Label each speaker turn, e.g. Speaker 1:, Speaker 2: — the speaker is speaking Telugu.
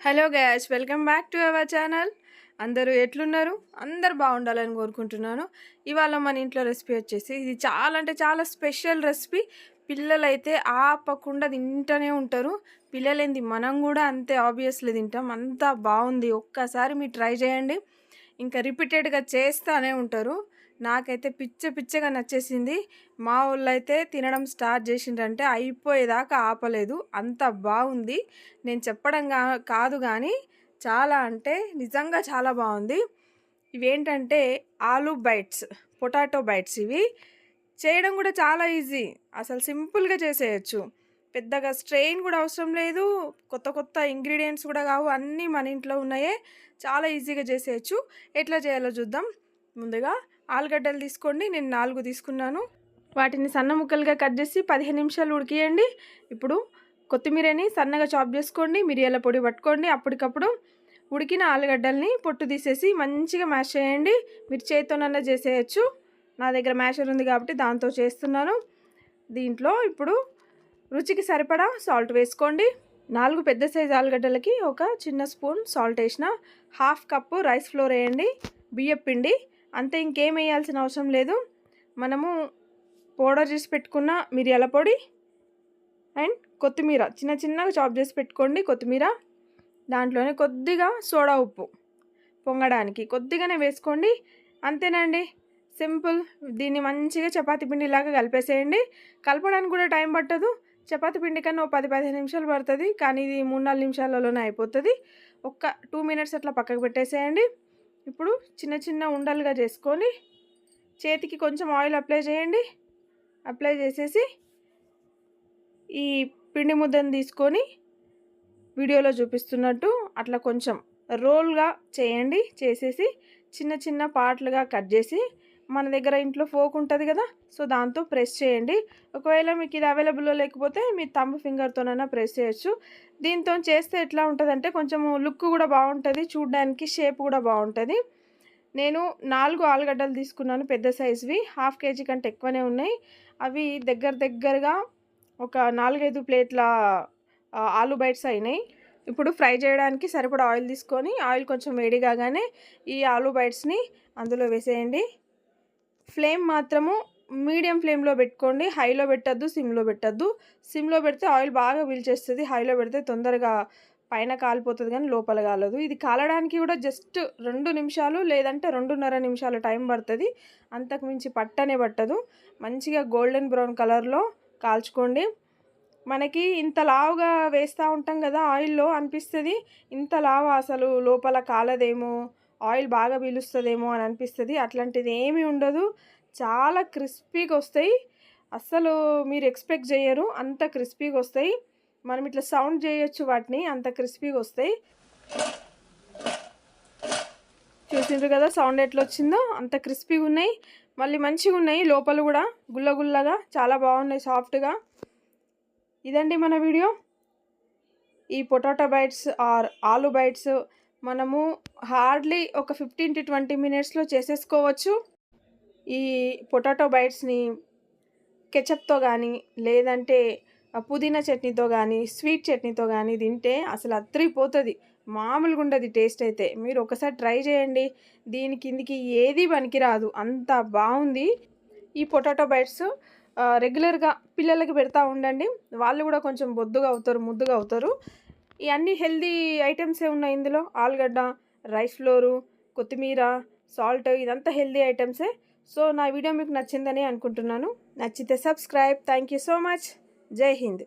Speaker 1: Hello guys welcome back to our channel. అందరూ ఎట్లున్నారు? అందరు బాగుండాలని కోరుకుంటున్నాను. ఇవాళ మన ఇంట్లో రెసిపీ వచ్చేసి ఇది చాలా అంటే చాలా స్పెషల్ రెసిపీ. పిల్లలైతే ఆపకుండా తింటూనే ఉంటారు. పిల్లలేంది మనం కూడా అంతే ఆబ్వియస్లీ తింటాం. అంతా బాగుంది. ఒక్కసారి మీరు ట్రై చేయండి. ఇంకా రిపీటెడ్గా చేస్తూనే ఉంటారు. నాకైతే పిచ్చ పిచ్చగా నచ్చేసింది. మా వాళ్ళు అయితే తినడం స్టార్ట్ చేసిండ్రంటే అయిపోయేదాకా ఆపలేదు. అంత బాగుంది. నేను చెప్పడం కాదు కానీ చాలా అంటే నిజంగా చాలా బాగుంది. ఇవేంటంటే ఆలూ బైట్స్ పొటాటో బైట్స్ ఇవి. చేయడం కూడా చాలా ఈజీ. అసలు సింపుల్గా చేసేయచ్చు. పెద్దగా స్ట్రెయిన్ కూడా అవసరం లేదు. కొత్త కొత్త ఇంగ్రీడియంట్స్ కూడా కావు. అన్నీ మన ఇంట్లో ఉన్నాయే. చాలా ఈజీగా చేసేయచ్చు. ఎట్లా చేయాలో చూద్దాం. ముందుగా ఆలుగడ్డలు తీసుకోండి నేను నాలుగు తీసుకున్నాను. వాటిని సన్న ముక్కలుగా కట్ చేసి పదిహేను నిమిషాలు ఉడికియండి. ఇప్పుడు కొత్తిమీరని సన్నగా చాప్ చేసుకోండి మిరియాల పొడి పట్టుకోండి. అప్పటికప్పుడు ఉడికిన ఆలుగడ్డల్ని పొట్టు తీసేసి మంచిగా మ్యాష్ చేయండి. మీరు చేతితోనన్నా చేసేయచ్చు. నా దగ్గర మ్యాషర్ ఉంది కాబట్టి దాంతో చేస్తున్నాను. దీంట్లో ఇప్పుడు రుచికి సరిపడా సాల్ట్ వేసుకోండి. నాలుగు పెద్ద సైజు ఆలుగడ్డలకి ఒక చిన్న స్పూన్ సాల్ట్ వేసిన హాఫ్ కప్పు రైస్ ఫ్లోర్ వేయండి. బియ్యం పిండి అంతే ఇంకేం వేయాల్సిన అవసరం లేదు. మనము పౌడర్ చేసి పెట్టుకున్న మిరియాల పొడి అండ్ కొత్తిమీర. చిన్న చిన్నగా చాప్ చేసి పెట్టుకోండి కొత్తిమీర. దాంట్లోనే కొద్దిగా సోడా ఉప్పు పొంగడానికి. కొద్దిగానే వేసుకోండి. అంతేనండి. సింపుల్. దీన్ని మంచిగా చపాతి పిండిలాగా కలిపేసేయండి. కలపడానికి కూడా టైం పట్టదు. చపాతి పిండి కన్నా ఓ పది పదిహేను నిమిషాలు పడుతుంది. కానీ ఇది మూడు నాలుగు నిమిషాలలోనే అయిపోతుంది. ఒక్క టూ మినిట్స్ అట్లా పక్కకు పెట్టేసేయండి. ఇప్పుడు చిన్న చిన్న ఉండలుగా చేసుకొని చేతికి కొంచెం ఆయిల్ అప్లై చేయండి. అప్లై చేసేసి ఈ పిండి ముద్దను తీసుకొని వీడియోలో చూపిస్తున్నట్టు అట్లా కొంచెం రోల్గా చేయండి. చేసేసి చిన్న చిన్న పార్ట్లుగా కట్ చేసి మన దగ్గర ఇంట్లో ఫోక్ ఉంటుంది కదా సో దాంతో ప్రెస్ చేయండి. ఒకవేళ మీకు ఇది అవైలబుల్లో లేకపోతే మీ తంబు ఫింగర్తోనైనా ప్రెస్ చేయొచ్చు. దీంతో చేస్తే ఎట్లా ఉంటుందంటే కొంచెం లుక్ కూడా బాగుంటుంది చూడడానికి షేప్ కూడా బాగుంటుంది. నేను నాలుగు ఆలుగడ్డలు తీసుకున్నాను పెద్ద సైజువి హాఫ్ కేజీ కంటే ఎక్కువనే ఉన్నాయి. అవి దగ్గర దగ్గరగా ఒక నాలుగైదు ప్లేట్ల ఆలు బైట్స్ అయినాయి. ఇప్పుడు ఫ్రై చేయడానికి సరిపడా ఆయిల్ తీసుకొని ఆయిల్ కొంచెం వేడి కాగానే ఈ ఆలు బైట్స్ని అందులో వేసేయండి. ఫ్లేమ్ మాత్రము మీడియం ఫ్లేమ్లో పెట్టుకోండి. హైలో పెట్టద్దు సిమ్లో పెట్టద్దు. సిమ్లో పెడితే ఆయిల్ బాగా పీల్చేస్తుంది. హైలో పెడితే తొందరగా పైన కాలిపోతుంది కానీ లోపల కాలదు. ఇది కాలడానికి కూడా జస్ట్ రెండు నిమిషాలు లేదంటే రెండున్నర నిమిషాలు టైం పడుతుంది. అంతకు మించి పట్టనే పట్టదు. మంచిగా గోల్డెన్ బ్రౌన్ కలర్లో కాల్చుకోండి. మనకి ఇంత లావుగా వేస్తూ ఉంటాం కదా ఆయిల్లో అనిపిస్తుంది. ఇంత లావు అసలు లోపల కాలదేమో? ఆయిల్ బాగా పీలుస్తుందేమో అని అనిపిస్తుంది. అట్లాంటిది ఏమీ ఉండదు. చాలా క్రిస్పీగా వస్తాయి. అస్సలు మీరు ఎక్స్పెక్ట్ చేయరు. అంత క్రిస్పీగా వస్తాయి. మనం ఇట్లా సౌండ్ చేయొచ్చు వాటిని. అంత క్రిస్పీగా వస్తాయి. చూసిండ్రు కదా సౌండ్ ఎట్లా వచ్చిందో? అంత క్రిస్పీగా ఉన్నాయి. మళ్ళీ మంచిగా ఉన్నాయి. లోపల కూడా గుల్ల గుల్లగా చాలా బాగున్నాయి సాఫ్ట్గా. ఇదండి మన వీడియో. ఈ పొటాటో బైట్స్ ఆర్ ఆలు బైట్స్ మనము హార్డ్లీ ఒక ఫిఫ్టీన్ టు ట్వంటీ మినిట్స్లో చేసేసుకోవచ్చు. ఈ పొటాటో బైట్స్ని కెచప్తో కానీ లేదంటే పుదీనా చట్నీతో కానీ స్వీట్ చట్నీతో కానీ తింటే అసలు అత్రిపోతుంది మామూలుగా ఉండదు టేస్ట్ అయితే. మీరు ఒకసారి ట్రై చేయండి. దీని కిందికి ఏది పనికిరాదు. అంత బాగుంది. ఈ పొటాటో బైట్స్ రెగ్యులర్గా పిల్లలకి పెడతా ఉండండి. వాళ్ళు కూడా కొంచెం బొద్దుగా అవుతారు ముద్దుగా అవుతారు. ఇవన్నీ హెల్దీ ఐటమ్సే ఉన్నాయి ఇందులో. ఆలుగడ్డ రైస్ ఫ్లోరు కొత్తిమీర సాల్ట్ ఇదంతా హెల్దీ ఐటమ్సే. సో నా వీడియో మీకు నచ్చిందని అనుకుంటున్నాను. నచ్చితే subscribe. Thank you so much. జై హింద్.